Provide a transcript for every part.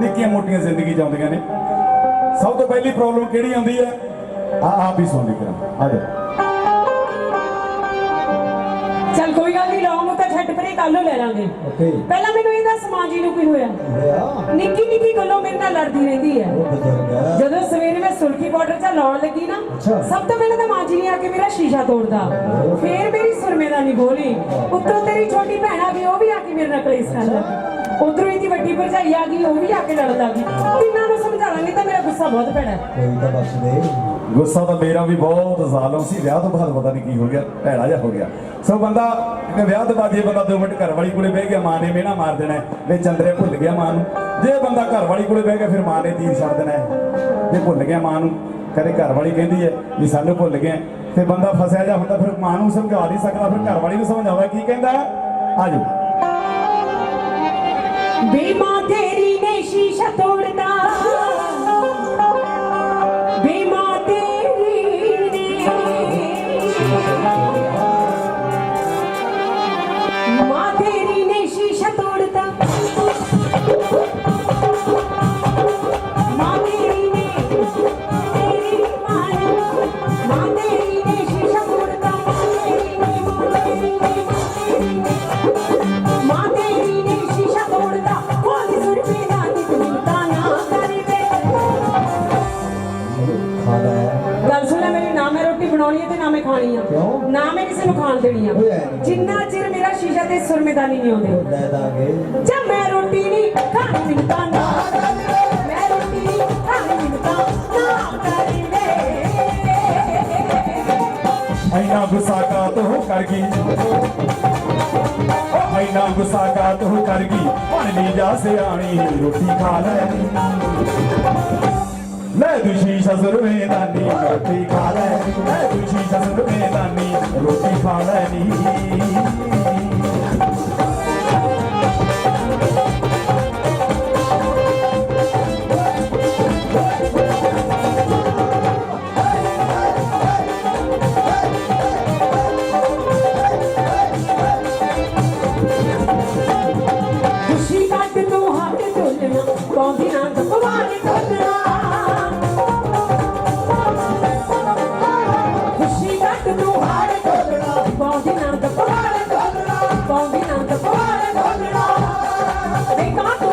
ਨਿੱਕੀਆਂ ਮੋਟੀਆਂ ਜ਼ਿੰਦਗੀ ਚਾਉਂਦੀਆਂ ਨੇ। ਸਭ ਤੋਂ ਪਹਿਲੀ ਪ੍ਰੋਬਲਮ ਕਿਹੜੀ ਆਉਂਦੀ ਹੈ? ਆ ਆਪ ਹੀ ਸੁਣ ਲਈ ਕਰਾਂ। ਆ ਜਾ। ਚੱਲ ਕੋਈ ਗੱਲ ਨਹੀਂ ਲੌਂਗ ਤਾਂ ਛੱਡ ਪਰੇ ਕੱਲ ਨੂੰ ਲੈ ਲਾਂਗੇ। ਓਕੇ। ਪਹਿਲਾਂ ਮੈਨੂੰ ਇਹ ਦੱਸ ਮਾਂ ਜੀ ਨੂੰ ਕੀ ਹੋਇਆ? ਨਿੱਕੀ ਨਿੱਕੀ ਗੱਲੋਂ ਮੇਰੇ ਨਾਲ ਲੜਦੀ ਰਹਿੰਦੀ ਹੈ। ਜਦੋਂ ਸਵੇਰੇ ਮੈਂ ਸੁਲਕੀ ਪਾਊਡਰ ਚ ਲਾਉਣ ਲੱਗੀ ਨਾ। ਸਭ ਤੋਂ ਪਹਿਲਾਂ ਤਾਂ ਮਾਂ ਜੀ ਨੇ ਆ ਕੇ ਮੇਰਾ ਸ਼ੀਸ਼ਾ ਤੋੜਦਾ। ਫੇਰ ਮੇਰੀ ਸੁਰਮੇ ਦਾ ਨਹੀਂ ਬੋਲੀ ਉੱਤੋਂ ਤੇਰੀ ਛੋਟੀ ਭੈਣ ਗਈ ਉਹ ਵੀ ਆ ਕੇ ਮੇਰੇ ਨਾਲ ਕਲੇਸ਼ ਲੱਗੀ। ਉਧਰੋਂ ਇਹਦੀ ਵੱਡੀ ਭਰਜਾਈ ਆ ਗਈ ਉਹ ਵੀ ਆ ਕੇ ਲੜਨ ਲੱਗੀ ਤਿੰਨਾਂ ਨੂੰ ਸਮਝਾਵਾਂਗੀ ਤਾਂ ਮੇਰਾ ਗੁੱਸਾ ਬਹੁਤ ਪੈਣਾ ਕੋਈ ਤਾਂ ਬਸ ਦੇ। ਗੁੱਸਾ ਤਾਂ ਮੇਰਾ ਵੀ ਬਹੁਤ ਜ਼ਾਲਮ ਸੀ ਵਿਆਹ ਤੋਂ ਬਾਅਦ ਪਤਾ ਨਹੀਂ ਕੀ ਹੋ ਗਿਆ ਭੈੜਾ ਜਿਹਾ ਹੋ ਗਿਆ। ਸੋ ਬੰਦਾ ਕਿ ਵਿਆਹ ਤੋਂ ਬਾਅਦ ਇਹ ਬੰਦਾ ਦੋ ਮਿੰਟ ਘਰ ਵਾਲੀ ਕੋਲੇ ਬਹਿ ਗਿਆ ਮਾਂ ਨੇ ਮਿਹਣਾ ਮਾਰ ਦੇਣਾ ਹੈ, ਚੰਦਰੇ ਭੁੱਲ ਗਿਆ ਮਾਂ ਨੂੰ। ਜੇ ਬੰਦਾ ਘਰ ਵਾਲੀ ਕੋਲੇ ਬਹਿ ਗਿਆ ਫਿਰ ਮਾਂ ਨੇ ਤੀਰ ਛੱਡ ਦੇਣਾ ਜੇ ਭੁੱਲ ਗਿਆ ਮਾਂ ਨੂੰ ਕਦੇ ਘਰ ਵਾਲੀ ਕਹਿੰਦੀ ਹੈ ਵੀ ਸਾਨੂੰ ਭੁੱਲ ਗਿਆ ਤੇ ਬੰਦਾ ਫਸਿਆ ਜਾ ਹੁੰਦਾ ਫਿਰ ਮਾਂ ਨੂੰ ਸਮਝਾ ਨਹੀਂ ਸਕਦਾ ਫਿਰ ਘਰ ਵਾਲੀ ਨੂੰ ਸਮਝਾਉਂਦਾ ਕੀ ਕਹਿੰਦਾ? ਆਜੋ ਬੇ ਮਾਂ ਤੇਰੀ ਨੇ ਸ਼ੀਸ਼ਾ ਤੋੜਦਾ ਬੇ ਮਾਂ ਤੇਰੀ ਨੇ ਮਾਂ ਤੇਰੀ ਨੇ ਖਾਣਾ ਹੈ। ਗੱਲ ਸੁਣ ਲੈ ਮੇਰੀ ਨਾ ਮੈਂ ਰੋਟੀ ਬਣਾਉਣੀ ਹੈ ਤੇ ਨਾ ਮੈਂ ਖਾਣੀ ਆ। ਕਿਉਂ? ਨਾ ਮੈਂ ਕਿਸੇ ਨੂੰ ਖਾਣ ਦੇਣੀ ਆ। ਓਏ। ਜਿੰਨਾ ਚਿਰ ਮੇਰਾ ਸ਼ੀਸ਼ਾ ਤੇ ਸੁਰਮੇਦਾਨੀ ਨਹੀਂ ਆਉਂਦੇ। ਲੈ ਦਾਂਗੇ। ਜਦ ਮੈਂ ਰੋਟੀ ਨਹੀਂ ਖਾਣੀ ਮੈਨੂੰ ਤਾਂ ਨਾ। ਮੈਂ ਰੋਟੀ ਨਹੀਂ ਖਾਣੀ ਮੈਨੂੰ ਤਾਂ ਨਾ ਕਰੀ ਵੇ ਐਨਾ ਗੁੱਸਾ ਕਾ ਤੂੰ ਕਰ ਗਈ। ਓ ਐਨਾ ਗੁੱਸਾ ਕਾ ਤੂੰ ਕਰ ਗਈ। ਨਹੀਂ ਜਾ ਸਿਆਣੀ ਰੋਟੀ ਖਾ ਲੈ। ਲੈ ਦੁਸ਼ੀ ਸਸੁਰਵੇਂ ਨਾਨੀ ਰੋਟੀ ਖਾ ਲੈ ਲੈ ਦੁਸ਼ੀ ਸਸੁਰਵੇਂ ਨਾਨੀ ਰੋਟੀ ਖਾ ਲੈ ਨੀ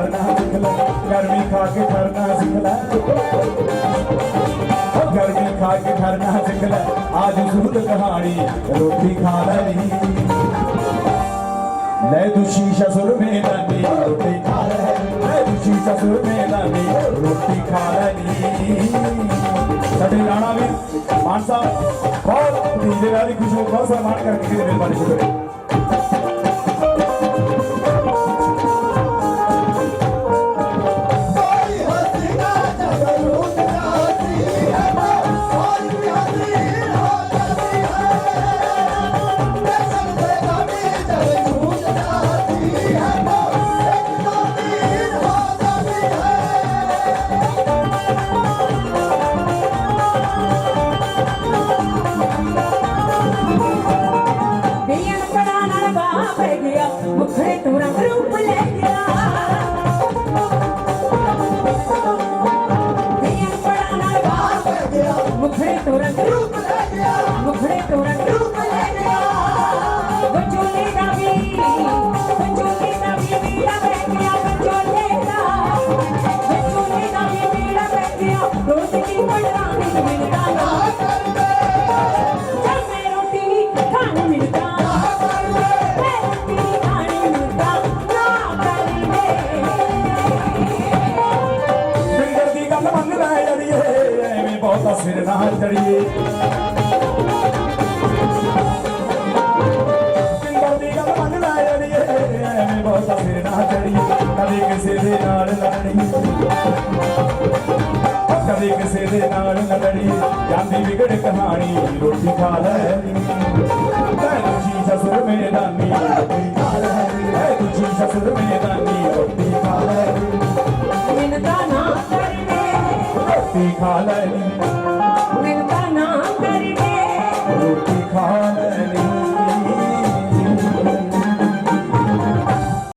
ਕਰਨਾ ਸਿੱਖ ਲੈ, ਗਰਮੀ ਖਾ ਕੇ ਠਰਨਾ ਸਿੱਖ ਲੈ। ਓ ਗਰਮੀ ਖਾ ਕੇ ਠਰਨਾ ਸਿੱਖ ਲੈ, ਆਜ ਸੁਧ ਕਹਾਣੀ, ਰੋਟੀ ਖਾ ਲੈ ਲੈ ਦੁਸ਼ੀ ਸ਼ਸੁਰ ਮੇ ਨਾਨੀ ਰੋਟੀ ਖਾ ਲੈ। ਲੈ ਦੁਸ਼ੀ ਸ਼ਸੁਰ ਮੇ ਨਾਨੀ ਰੋਟੀ ਖਾ ਲੈ ਸਾਡੇ ਰਾਣਾ ਵੀ, ਮਾਨ ਸਾਹਿਬ, ਬਹੁਤ ਭਤੀਜੇ ਵਾਲੀ ਖੁਸ਼ਬੂ ਬਹੁਤ ਸਨਮਾਨ ਕਰਕੇ ਕਿਤੇ ਮਿਹਰਬਾਨੀ ਸ਼ੁਕਰ ਗੱਲ ਮੰਨ ਲੈ ਜੜੀਏ। ਐਵੇਂ ਬਹੁਤਾ ਸਿਰ ਨਾ ਚੜੀਏ ਬਿੰਦਰ ਦੀ ਗੱਲ ਮੰਨ ਲੈ ਜੜੀਏ। ਐਵੇਂ ਬਹੁਤਾ ਸਿਰ ਨਾ ਚੜੀਏ ਕਦੇ ਕਿਸੇ ਦੇ ਨਾਲ ਲੜਨੀ ਉਹ ਕਦੇ ਕਿਸੇ ਦੇ ਨਾਲ ਲੜੀ ਜਾਂਦੀ ਵਿਗੜ ਕਹਾਣੀ, ਰੋਟੀ ਖਾ ਲੈਣੀ ਤੈ ਦੂਜੀ ਸਸੁਰ ਮੈਦਾਨੀ ਰੋਟੀ ਰੋਟੀ ਖਾ ਲੈਣੀ ਮਿਲਦਾ ਨਾ ਕਰਨੇ